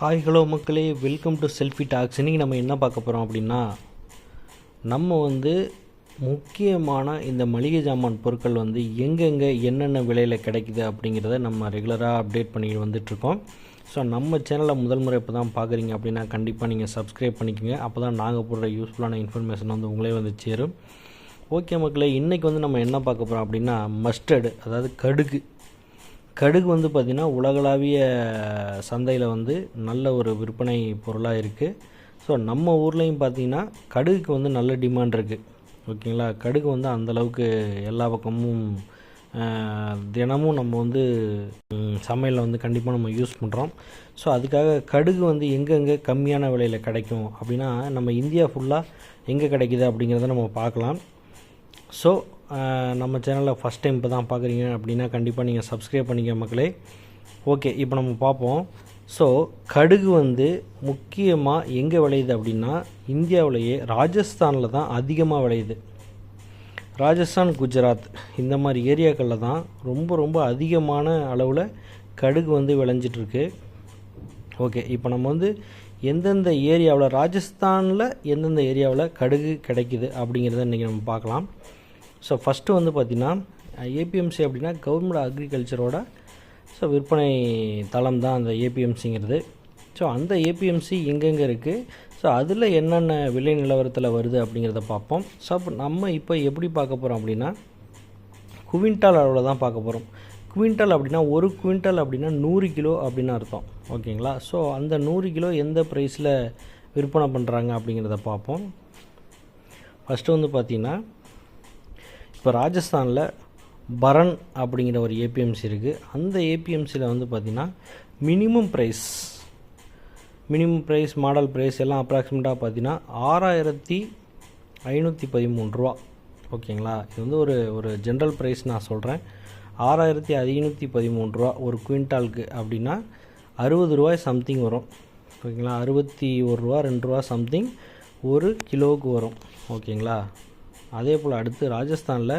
Hi hello மக்களே. Welcome to selfie tax இன்றைக்கி நம்ம என்ன பார்க்க போகிறோம் அப்படின்னா நம்ம வந்து முக்கியமான இந்த மளிகை ஜாமான் பொருட்கள் வந்து எங்கெங்கே என்னென்ன விலையில் கிடைக்குது அப்படிங்கிறத நம்ம ரெகுலராக அப்டேட் பண்ணி வந்துட்ருக்கோம் ஸோ நம்ம சேனலை முதல் முறை இப்போ தான் பார்க்குறீங்க அப்படின்னா கண்டிப்பாக நீங்கள் சப்ஸ்கிரைப் பண்ணிக்கோங்க. அப்போ தான் நாங்கள் போடுற யூஸ்ஃபுல்லான இன்ஃபர்மேஷன் வந்து உங்களே வந்து சேரும். ஓகே மக்களே இன்றைக்கி வந்து நம்ம என்ன பார்க்க போகிறோம் அப்படின்னா மஸ்டர்டு அதாவது கடுகு. கடுகு வந்து பார்த்திங்கன்னா உலகளாவிய சந்தையில் வந்து நல்ல ஒரு விற்பனை பொருளாக இருக்குது ஸோ நம்ம ஊர்லேயும் பார்த்திங்கன்னா கடுகுக்கு வந்து நல்ல டிமாண்ட் இருக்குது ஓகேங்களா? கடுகு வந்து அந்தளவுக்கு எல்லா பக்கமும் தினமும் நம்ம வந்து சமையலில் வந்து கண்டிப்பாக நம்ம யூஸ் பண்ணுறோம் ஸோ அதுக்காக கடுகு வந்து எங்கெங்கே கம்மியான விலையில் கிடைக்கும் அப்படின்னா நம்ம இந்தியா ஃபுல்லாக எங்கே கிடைக்குது அப்படிங்கிறத நம்ம பார்க்கலாம். ஸோ நம்ம சேனலில் ஃபஸ்ட் டைம் இப்போ தான் பார்க்குறீங்க அப்படின்னா கண்டிப்பாக நீங்கள் சப்ஸ்கிரைப் பண்ணிக்க மக்களே. ஓகே இப்போ நம்ம பார்ப்போம். ஸோ கடுகு வந்து முக்கியமாக எங்கே விளையுது அப்படின்னா இந்தியாவிலேயே ராஜஸ்தானில் தான் அதிகமாக விளையுது. ராஜஸ்தான் குஜராத் இந்த மாதிரி ஏரியாக்களில் தான் ரொம்ப ரொம்ப அதிகமான அளவில் கடுகு வந்து விளைஞ்சிட்ருக்கு. ஓகே இப்போ நம்ம வந்து எந்தெந்த ஏரியாவில் ராஜஸ்தானில் எந்தெந்த ஏரியாவில் கடுகு கிடைக்குது அப்படிங்கிறத இன்றைக்கி நம்ம பார்க்கலாம். ஸோ ஃபஸ்ட்டு வந்து பார்த்திங்கன்னா ஏபிஎம்சி அப்படின்னா கவர்மெண்ட் அக்ரிகல்ச்சரோட ஸோ விற்பனை தளம் தான் அந்த ஏபிஎம்சிங்கிறது ஸோ அந்த ஏபிஎம்சி எங்கெங்கே இருக்குது ஸோ அதில் என்னென்ன விலை நிலவரத்தில் வருது அப்படிங்கிறத பார்ப்போம். ஸோ அப்போ நம்ம இப்போ எப்படி பார்க்க போகிறோம் அப்படின்னா குவிண்டால் அளவில் தான் பார்க்க போகிறோம் குவிண்டால் அப்படின்னா ஒரு குவிண்டால் அப்படின்னா நூறு கிலோ அப்படின்னு அர்த்தம். ஓகேங்களா? ஸோ அந்த நூறு கிலோ எந்த ப்ரைஸில் விற்பனை பண்ணுறாங்க அப்படிங்கிறத பார்ப்போம். ஃபஸ்ட்டு வந்து பார்த்திங்கன்னா இப்போ ராஜஸ்தானில் பரன் அப்படிங்கிற ஒரு ஏபிஎம்சி இருக்குது அந்த ஏபிஎம்சியில் வந்து பார்த்திங்கன்னா minimum price minimum price modal price எல்லாம் அப்ராக்சிமேட்டாக பார்த்தீங்கன்னா ஆறாயிரத்தி ஐநூற்றி பதிமூணு ரூபா. ஓகேங்களா? இது வந்து ஒரு ஒரு ஜென்ரல் ப்ரைஸ் நான் சொல்கிறேன் ஆறாயிரத்தி ஐநூற்றி பதிமூணு ரூபா ஒரு குவிண்டாலுக்கு அப்படின்னா அறுபது ரூபாய் சம்திங் வரும். ஓகேங்களா? அறுபத்தி ஒரு ரூபா ரெண்டு ரூபா சம்திங் ஒரு கிலோவுக்கு வரும். ஓகேங்களா? அதே போல் அடுத்து ராஜஸ்தானில்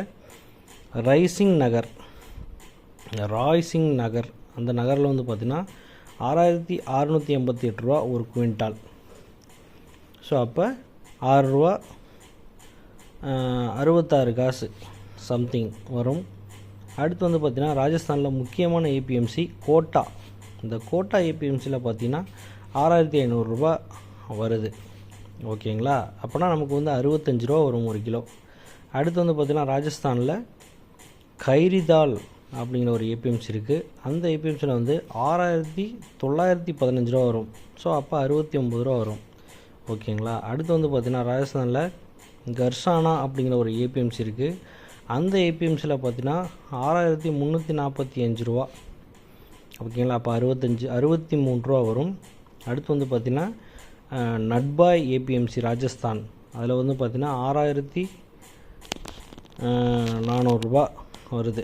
ரைசிங் நகர் ராய்சிங் நகர். அந்த நகரில் வந்து பார்த்திங்கன்னா ஆறாயிரத்தி அறநூற்றி எண்பத்தி எட்டு ரூபா ஒரு குவிண்டால். ஸோ அப்போ ஆறுரூவா அறுபத்தாறு காசு சம்திங் வரும். அடுத்து வந்து பார்த்திங்கன்னா ராஜஸ்தானில் முக்கியமான ஏபிஎம்சி கோட்டா. இந்த கோட்டா ஏபிஎம்சியில் பார்த்தீங்கன்னா ஆறாயிரத்தி ஐநூறுரூபா வருது. ஓகேங்களா? அப்போனா நமக்கு வந்து அறுபத்தஞ்சு ரூபா வரும் ஒரு கிலோ. அடுத்து வந்து பார்த்திங்கன்னா ராஜஸ்தானில் கைரிதால் அப்படிங்கிற ஒரு ஏபிஎம்சி இருக்குது அந்த ஏபிஎம்சியில் வந்து ஆறாயிரத்தி தொள்ளாயிரத்தி பதினஞ்சு ரூபா வரும். ஸோ அப்போ அறுபத்தி ஒம்பது ரூபா வரும். ஓகேங்களா? அடுத்து வந்து பார்த்திங்கன்னா ராஜஸ்தானில் கர்ஷானா அப்படிங்கிற ஒரு ஏபிஎம்சி இருக்குது அந்த ஏபிஎம்சியில் பார்த்தீங்கன்னா ஆறாயிரத்தி முந்நூற்றி நாற்பத்தி அஞ்சு ரூபா. ஓகேங்களா? அப்போ அறுபத்தஞ்சு அறுபத்தி மூணு ரூபா வரும். அடுத்து வந்து பார்த்திங்கன்னா நட்பாய் ஏபிஎம்சி ராஜஸ்தான். அதில் வந்து பார்த்திங்கன்னா ஆறாயிரத்தி நானூறுரூபா வருது.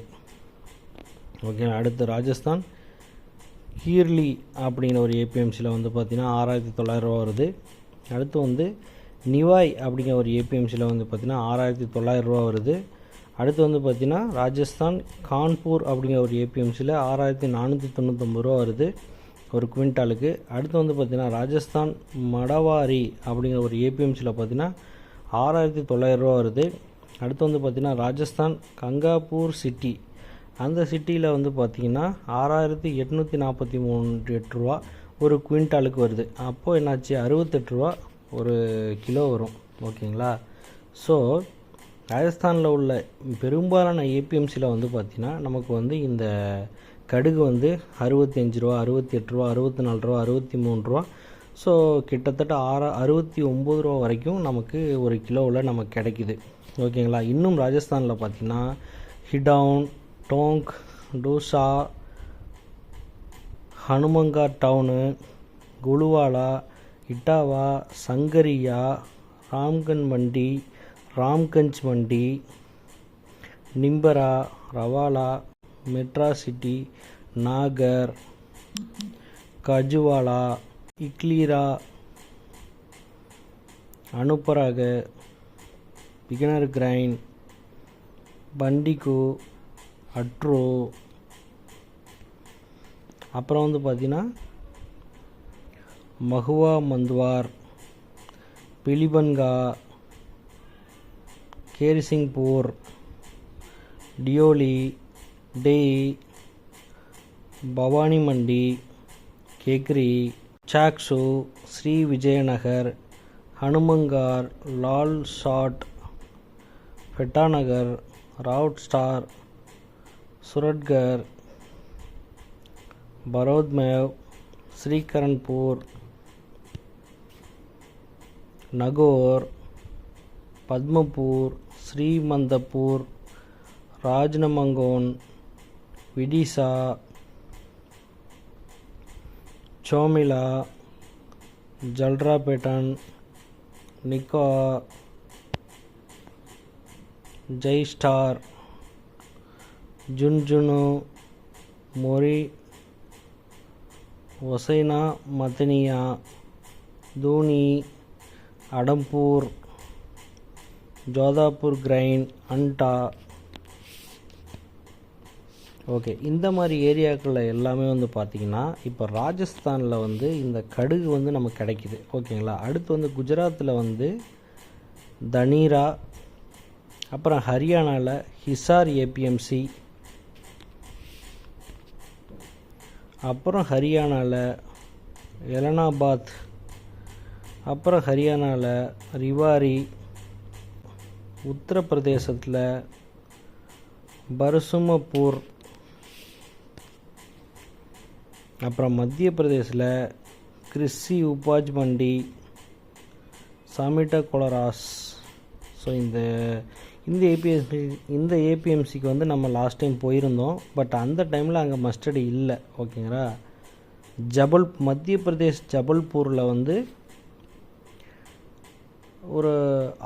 ஓகே அடுத்து ராஜஸ்தான். கீர்லி அப்படிங்கிற ஒரு ஏபிஎம்சியில் வந்து பார்த்திங்கன்னா ஆறாயிரத்தி தொள்ளாயிரரூவா வருது. அடுத்து வந்து நிவாய் அப்படிங்கிற ஒரு ஏபிஎம்சியில் வந்து பார்த்திங்கன்னா ஆறாயிரத்தி தொள்ளாயிரரூவா வருது. அடுத்து வந்து பார்த்திங்கன்னா ராஜஸ்தான் கான்பூர் அப்படிங்கிற ஒரு ஏபிஎம்சியில் ஆறாயிரத்தி நானூற்றி தொண்ணூத்தொம்பது ரூபா வருது ஒரு குவிண்டாலுக்கு. அடுத்து வந்து பார்த்திங்கன்னா ராஜஸ்தான் மடவாரி அப்படிங்கிற ஒரு ஏபிஎம்சியில் பார்த்திங்கன்னா ஆறாயிரத்தி தொள்ளாயிரரூவா வருது. அடுத்து வந்து பார்த்திங்கன்னா ராஜஸ்தான் கங்காப்பூர் சிட்டி அந்த சிட்டியில் வந்து பார்த்திங்கன்னா ஆறாயிரத்தி எட்நூற்றி நாற்பத்தி மூணு எட்டு ரூபா ஒரு குவிண்டாலுக்கு வருது. அப்போது என்னாச்சு? அறுபத்தெட்டு ரூபா ஒரு கிலோ வரும். ஓகேங்களா? ஸோ ராஜஸ்தானில் உள்ள பெரும்பாலான ஏபிஎம்சியில் வந்து பார்த்திங்கன்னா நமக்கு வந்து இந்த கடுகு வந்து அறுபத்தி அஞ்சு ரூபா அறுபத்தி எட்டு ரூபா அறுபத்தி நாலு ரூபா அறுபத்தி மூணு ரூபா. ஸோ கிட்டத்தட்ட ஆறா அறுபத்தி ஒம்பது ரூபா வரைக்கும் நமக்கு ஒரு கிலோவில் நமக்கு கிடைக்குது. ஓகேங்களா? இன்னும் ராஜஸ்தானில் பார்த்திங்கன்னா ஹிடவுன் டோங்க் டூசா ஹனுமங்கா டவுனு குலுவாலா இட்டாவா சங்கரியா ராம்கன் மண்டி ராம்கஞ்ச் மண்டி நிம்பரா ரவாலா மெட்ரா சிட்டி நாகர் கஜுவாலா இக்லீரா அனுப்பராக பிகினர் கிரைன் பண்டிகோ அட்ரோ அப்புறம் வந்து பார்த்திங்கன்னா மகுவா மந்த்வார் பிலிபன்கா கேரிசிங்பூர் டியோலி டெய் பவானி மண்டி கேக்ரி சாக்ஸு ஸ்ரீ விஜயநகர் ஹனுமங்கார் லால் ஷாட் पेटानगर राउट स्टार सूरतगढ़ बरोदमेव श्रीकरणपुर नगोर पद्मपुर श्रीमंदपुर राजनमंगोन विदिशा चोमिला जलरापेटन निकोर ஜெய் ஸ்டார். ஜுன்ஜுனு மொரி ஒசைனா மதனியா தூனி அடம்பூர் ஜோதாப்பூர் கிரைன் அண்டா. ஓகே இந்த மாதிரி ஏரியாக்களில் எல்லாமே வந்து பார்த்திங்கன்னா இப்போ ராஜஸ்தானில் வந்து இந்த கடுகு வந்து நமக்கு கிடைக்குது. ஓகேங்களா? அடுத்து வந்து குஜராத்தில் வந்து தனீரா அப்புறம் ஹரியானாவில் ஹிசார் ஏபிஎம்சி அப்புறம் ஹரியானாவில் எலனாபாத். அப்புறம் ஹரியானாவில் ரிவாரி. உத்தரப்பிரதேசத்தில் பர்சுமப்பூர் அப்புறம் மத்திய பிரதேசில் கிறிஸ்சி உபாஜ் மண்டி சாமிட்டா கொலராஸ். ஸோ இந்த இந்த ஏபிஎம்சி இந்த ஏபிஎம்சிக்கு வந்து நம்ம லாஸ்ட் டைம் போயிருந்தோம். பட் அந்த டைமில் அங்கே மஸ்டடி இல்லை ஓகேங்களா ஜபல் மத்திய பிரதேஷ் ஜபல்பூரில் வந்து ஒரு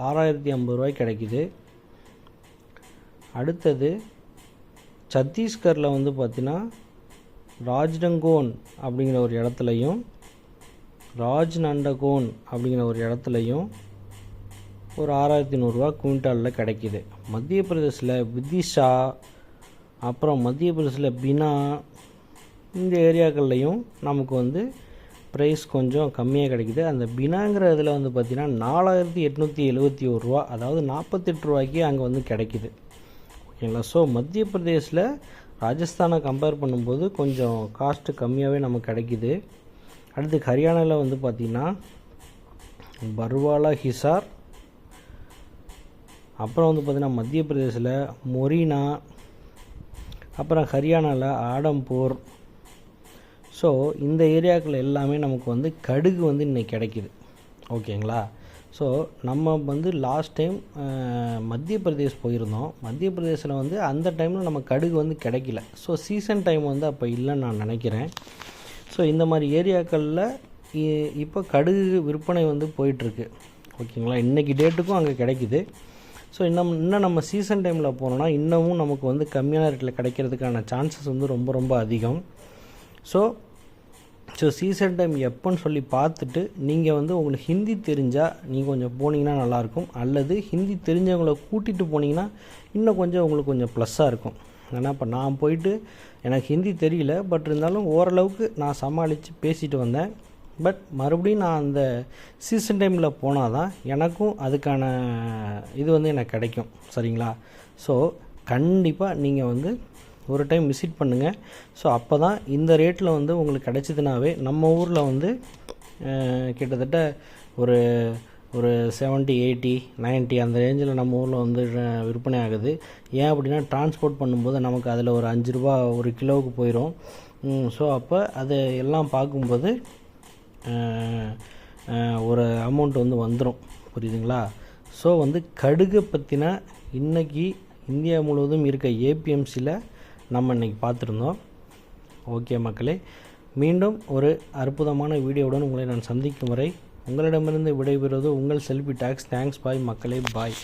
ஆறாயிரத்தி ஐம்பது ரூபாய் கிடைக்குது. அடுத்தது சத்தீஸ்கரில் வந்து பார்த்திங்கன்னா ராஜ்டங்கோன் அப்படிங்கிற ஒரு இடத்துலையும் ராஜ்நண்டகோன் அப்படிங்கிற ஒரு இடத்துலையும் ஒரு ஆறாயிரத்தி நூறுரூவா குவிண்டாலில் கிடைக்கிது. மத்திய பிரதேசில் விதிஷா அப்புறம் மத்திய பிரதேசில் பினா இந்த ஏரியாக்கள்லையும் நமக்கு வந்து ப்ரைஸ் கொஞ்சம் கம்மியாக கிடைக்கிது. அந்த பினாங்கிற இதில் வந்து பார்த்திங்கன்னா நாலாயிரத்தி எட்நூற்றி எழுபத்தி ஒரு ரூபா அதாவது நாற்பத்தெட்டு ரூபாய்க்கு அங்கே வந்து கிடைக்கிது. ஓகேங்களா? ஸோ மத்திய பிரதேசில் ராஜஸ்தானை கம்பேர் பண்ணும்போது கொஞ்சம் காஸ்ட்டு கம்மியாகவே நமக்கு கிடைக்கிது. அடுத்து ஹரியானாவில் வந்து பார்த்திங்கன்னா பர்வாலா ஹிசார் அப்புறம் வந்து பார்த்திங்கன்னா மத்திய பிரதேசில் மொரினா அப்புறம் ஹரியானாவில் ஆடம்பூர். ஸோ இந்த ஏரியாக்கள் எல்லாமே நமக்கு வந்து கடுகு வந்து இன்றைக்கி கிடைக்கிது. ஓகேங்களா? ஸோ நம்ம வந்து லாஸ்ட் டைம் மத்திய பிரதேஷ் போயிருந்தோம். மத்திய பிரதேசில் வந்து அந்த டைமில் நம்ம கடுகு வந்து கிடைக்கல. ஸோ சீசன் டைம் வந்து அப்போ இல்லைன்னு நான் நினைக்கிறேன். ஸோ இந்த மாதிரி ஏரியாக்களில் இப்போ கடுகு விற்பனை வந்து போயிட்டுருக்கு ஓகேங்களா? இன்றைக்கி டேட்டுக்கும் அங்கே கிடைக்கிது. ஸோ இன்னும் இன்னும் நம்ம சீசன் டைமில் போனோன்னா இன்னமும் நமக்கு வந்து கம்மியான ரேட்டில் கிடைக்கிறதுக்கான சான்சஸ் வந்து ரொம்ப ரொம்ப அதிகம். ஸோ ஸோ சீசன் டைம் எப்போன்னு சொல்லி பார்த்துட்டு நீங்கள் வந்து உங்களுக்கு ஹிந்தி தெரிஞ்சால் நீங்கள் கொஞ்சம் போனீங்கன்னா நல்லாயிருக்கும். அல்லது ஹிந்தி தெரிஞ்சவங்கள கூட்டிகிட்டு போனீங்கன்னா இன்னும் கொஞ்சம் உங்களுக்கு கொஞ்சம் ப்ளஸ்ஸாக இருக்கும். ஏன்னா இப்போ நான் போயிட்டு எனக்கு ஹிந்தி தெரியல பட் இருந்தாலும் ஓரளவுக்கு நான் சமாளித்து பேசிட்டு வந்தேன். பட் மறுபடியும் நான் அந்த சீசன் டைமில் போனால் தான் எனக்கும் அதுக்கான இது வந்து எனக்கு கிடைக்கும். சரிங்களா? ஸோ கண்டிப்பாக நீங்கள் வந்து ஒரு டைம் விசிட் பண்ணுங்கள் ஸோ அப்போ தான் இந்த ரேட்டில் வந்து உங்களுக்கு கிடைச்சிதுனாவே நம்ம ஊரில் வந்து கிட்டத்தட்ட ஒரு ஒரு செவன்ட்டி எயிட்டி நைன்ட்டி அந்த ரேஞ்சில் நம்ம ஊரில் வந்து விற்பனை ஆகுது. ஏன் அப்படின்னா டிரான்ஸ்போர்ட் பண்ணும்போது நமக்கு அதில் ஒரு அஞ்சு ரூபா ஒரு கிலோவுக்கு போயிடும் ஸோ அப்போ அதை எல்லாம் பார்க்கும்போது ஒரு அமௌண்ட் வந்து வந்துடும் புரியுதுங்களா? ஸோ வந்து கடுகை பற்றின இன்றைக்கி இந்தியா முழுவதும் இருக்க ஏபிஎம்சியில் நம்ம இன்றைக்கி பார்த்துருந்தோம். ஓகே மக்களே. மீண்டும் ஒரு அற்புதமான வீடியோவுடன் உங்களை நான் சந்திக்கும் வரை உங்களிடமிருந்து விடைபெறுவது உங்கள் செல்ஃபி டாக்ஸ். தேங்க்ஸ் பாய் மக்களே. பாய்